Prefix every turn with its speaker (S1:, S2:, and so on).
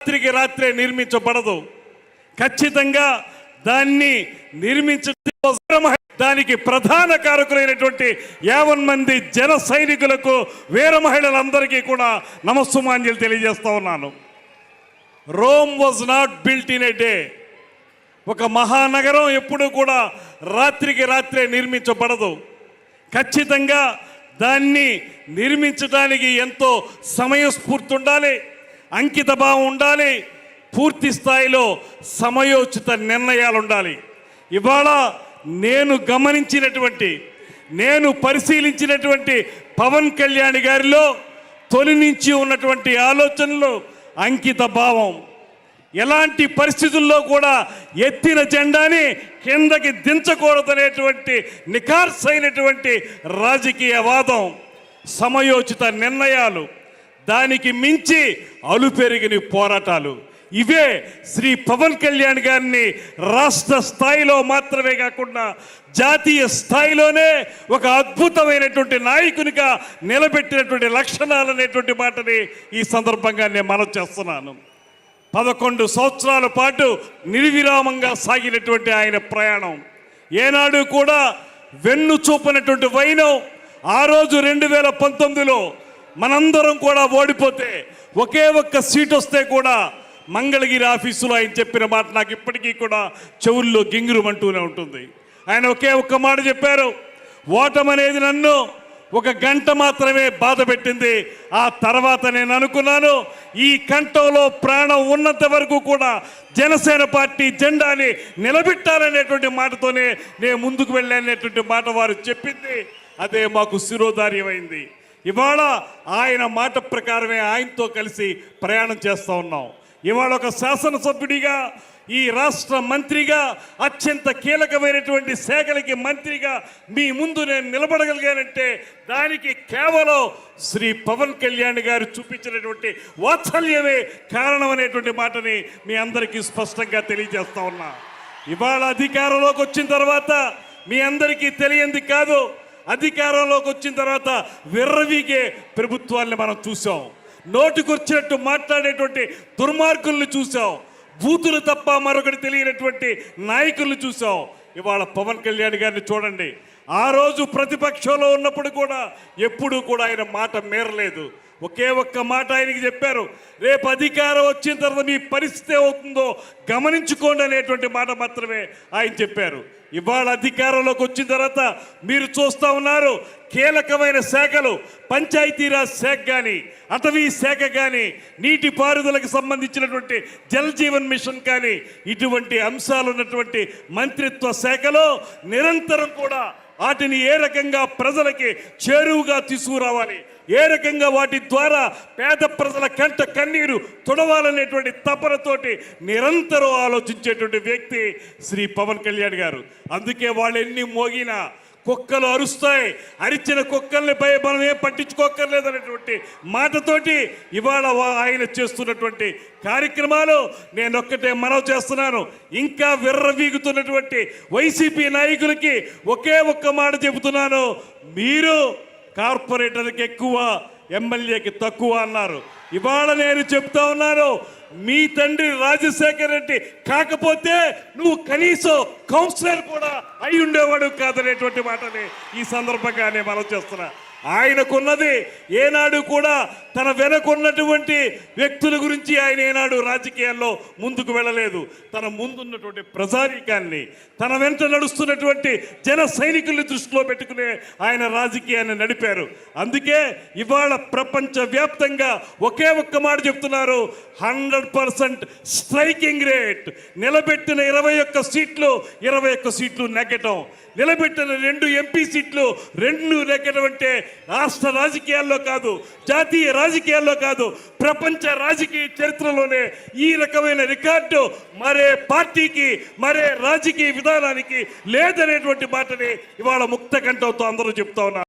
S1: రాత్రికి రాత్రే నిర్మించబడదు. ఖచ్చితంగా దాన్ని నిర్మించడం దానికి ప్రధాన కారకులైనటువంటి యావన్ మంది జన సైనికులకు వీర మహిళలందరికీ కూడా నమస్సుమాంజలు తెలియజేస్తా ఉన్నాను. Rome was not built in a day. ఒక మహానగరం ఎప్పుడూ కూడా రాత్రికి రాత్రే నిర్మించబడదు. ఖచ్చితంగా దాన్ని నిర్మించడానికి ఎంతో సమయస్ఫూర్తి ఉండాలి. అంకిత భావం ఉండాలి. పూర్తి స్థాయిలో సమయోచిత నిర్ణయాలు ఉండాలి ఇవాళ నేను గమనించినటువంటి నేను పరిశీలించినటువంటి పవన్ కళ్యాణ్ గారిలో తొలి నుంచి ఉన్నటువంటి ఆలోచనలు అంకిత భావం ఎలాంటి పరిస్థితుల్లో కూడా ఎత్తిన జెండాని కిందకి దించకూడదనేటువంటి నిఖార్సైనటువంటి రాజకీయ వాదం సమయోచిత నిర్ణయాలు. దానికి మించి అలుపెరిగిన పోరాటాలు. ఇవే శ్రీ పవన్ కళ్యాణ్ గారిని రాష్ట్ర స్థాయిలో మాత్రమే కాకుండా జాతీయ స్థాయిలోనే ఒక అద్భుతమైనటువంటి నాయకునిగా నిలబెట్టినటువంటి లక్షణాలు అనేటువంటి మాటని ఈ సందర్భంగా నేను మనం చేస్తున్నాను. పదకొండు సంవత్సరాల పాటు నిర్విరామంగా సాగినటువంటి ఆయన ప్రయాణం. ఏనాడు కూడా వెన్ను చూపనటువంటి వైనం ఆ రోజు రెండు వేల పంతొమ్మిదిలో మనందరం కూడా ఓడిపోతే ఒకే ఒక్క సీట్ వస్తే కూడా మంగళగిరి ఆఫీసులో ఆయన చెప్పిన మాట నాకు ఇప్పటికీ కూడా చెవుల్లో గింగురుమంటూనే ఉంటుంది. ఆయన ఒకే ఒక్క మాట చెప్పారు ఓటమనేది నన్ను ఒక గంట మాత్రమే బాధ పెట్టింది. ఆ తర్వాత నేను అనుకున్నాను ఈ కంఠంలో ప్రాణం ఉన్నంత వరకు కూడా జనసేన పార్టీ జెండాని నిలబెట్టాలనేటువంటి మాటతోనే నేను ముందుకు వెళ్ళాననేటువంటి మాట వారు చెప్పింది. అదే మాకు శిరోధార్యమైంది. ఇవాళ ఆయన మాట ప్రకారమే ఆయనతో కలిసి ప్రయాణం చేస్తూ ఉన్నాం. ఇవాళ ఒక శాసనసభ్యుడిగా ఈ రాష్ట్ర మంత్రిగా అత్యంత కీలకమైనటువంటి శాఖలకి మంత్రిగా మీ ముందు నేను నిలబడగలిగానంటే దానికి కేవలం శ్రీ పవన్ కళ్యాణ్ గారు చూపించినటువంటి వాత్సల్యమే కారణం అనేటువంటి మాటని మీ అందరికీ స్పష్టంగా తెలియజేస్తా ఉన్నా. ఇవాళ అధికారంలోకి వచ్చిన తర్వాత మీ అందరికీ తెలియంది కాదు అధికారంలోకి వచ్చిన తర్వాత విర్రవీగే ప్రభుత్వాల్ని మనం చూసాం నోటికొచ్చినట్టు మాట్లాడేటువంటి దుర్మార్గుల్ని చూసాం బూతులు తప్ప మరొకటి తెలియనటువంటి నాయకుల్ని చూసాం ఇవాళ పవన్ కళ్యాణ్ గారిని చూడండి. ఆ రోజు ప్రతిపక్షంలో ఉన్నప్పుడు కూడా ఎప్పుడూ కూడా ఆయన మాట మేరలేదు. ఒకే ఒక్క మాట ఆయనకి చెప్పారు. రేపు అధికారం వచ్చిన తర్వాత మీ పరిస్థితి అవుతుందో గమనించుకోండి అనేటువంటి మాట మాత్రమే ఆయన చెప్పారు. ఇవాళ అధికారంలోకి వచ్చిన తర్వాత మీరు చూస్తూ ఉన్నారు కీలకమైన శాఖలు పంచాయతీరాజ్ శాఖ కానీ అటవీ శాఖ కానీ నీటిపారుదలకు సంబంధించినటువంటి జల్ జీవన్ మిషన్ కానీ ఇటువంటి అంశాలు ఉన్నటువంటి మంత్రిత్వ శాఖలో నిరంతరం కూడా వాటిని ఏ రకంగా ప్రజలకి చేరువుగా తీసుకురావాలి ఏ రకంగా వాటి ద్వారా పేద ప్రజల కంట కన్నీరు తుడవాలనేటువంటి తపనతోటి నిరంతరం ఆలోచించేటువంటి వ్యక్తి శ్రీ పవన్ కళ్యాణ్ గారు. అందుకే వాళ్ళు ఎన్ని మోగినా కుక్కలు అరుస్తాయి. అరిచిన కుక్కల్ని పై మనం ఏం పట్టించుకోక్కర్లేదు అనేటువంటి మాటతోటి ఇవాళ వా- ఆయన చేస్తున్నటువంటి కార్యక్రమాలు నేను ఒక్కటే మనవి చేస్తున్నాను. ఇంకా విర్రవీగుతున్నటువంటి వైసీపీ నాయకులకి ఒకే ఒక్క మాట చెబుతున్నాను. మీరు కార్పొరేటర్కి ఎక్కువ ఎమ్మెల్యేకి తక్కువ అన్నారు. ఇవాళ నేను చెప్తా ఉన్నాను మీ తండ్రి రాజశేఖర్ రెడ్డి కాకపోతే నువ్వు కనీసం కౌన్సిలర్ కూడా అయి ఉండేవాడు కాదనేటువంటి మాటని ఈ సందర్భంగానే మనం చేస్తున్నా. ఆయనకున్నది ఏనాడు కూడా తన వెనకున్నటువంటి వ్యక్తుల గురించి ఆయన ఏనాడు రాజకీయాల్లో ముందుకు వెళ్ళలేదు. తన ముందున్నటువంటి ప్రజానీకాన్ని తన వెంట నడుస్తున్నటువంటి జన సైనికుల్ని దృష్టిలో పెట్టుకునే ఆయన రాజకీయాన్ని నడిపారు. అందుకే ఇవాళ ప్రపంచ వ్యాప్తంగా ఒకే ఒక్క మాట చెప్తున్నారు హండ్రెడ్ పర్సెంట్ స్ట్రైకింగ్ రేట్. నిలబెట్టిన ఇరవై ఒక్క సీట్లు ఇరవై ఒక్క సీట్లు నెగ్గటం నిలబెట్టిన రెండు ఎంపీ సీట్లు రెండు దగ్గరవంటే రాష్ట్ర రాజకీయాల్లో కాదు జాతీయ రాజకీయాల్లో కాదు ప్రపంచ రాజకీయ చరిత్రలోనే ఈ రకమైన రికార్డు మరే పార్టీకి మరే రాజకీయ విధానానికి లేదనేటువంటి మాటని ఇవాళ ముక్త కంఠంతో అందరూ చెప్తా ఉన్నారు.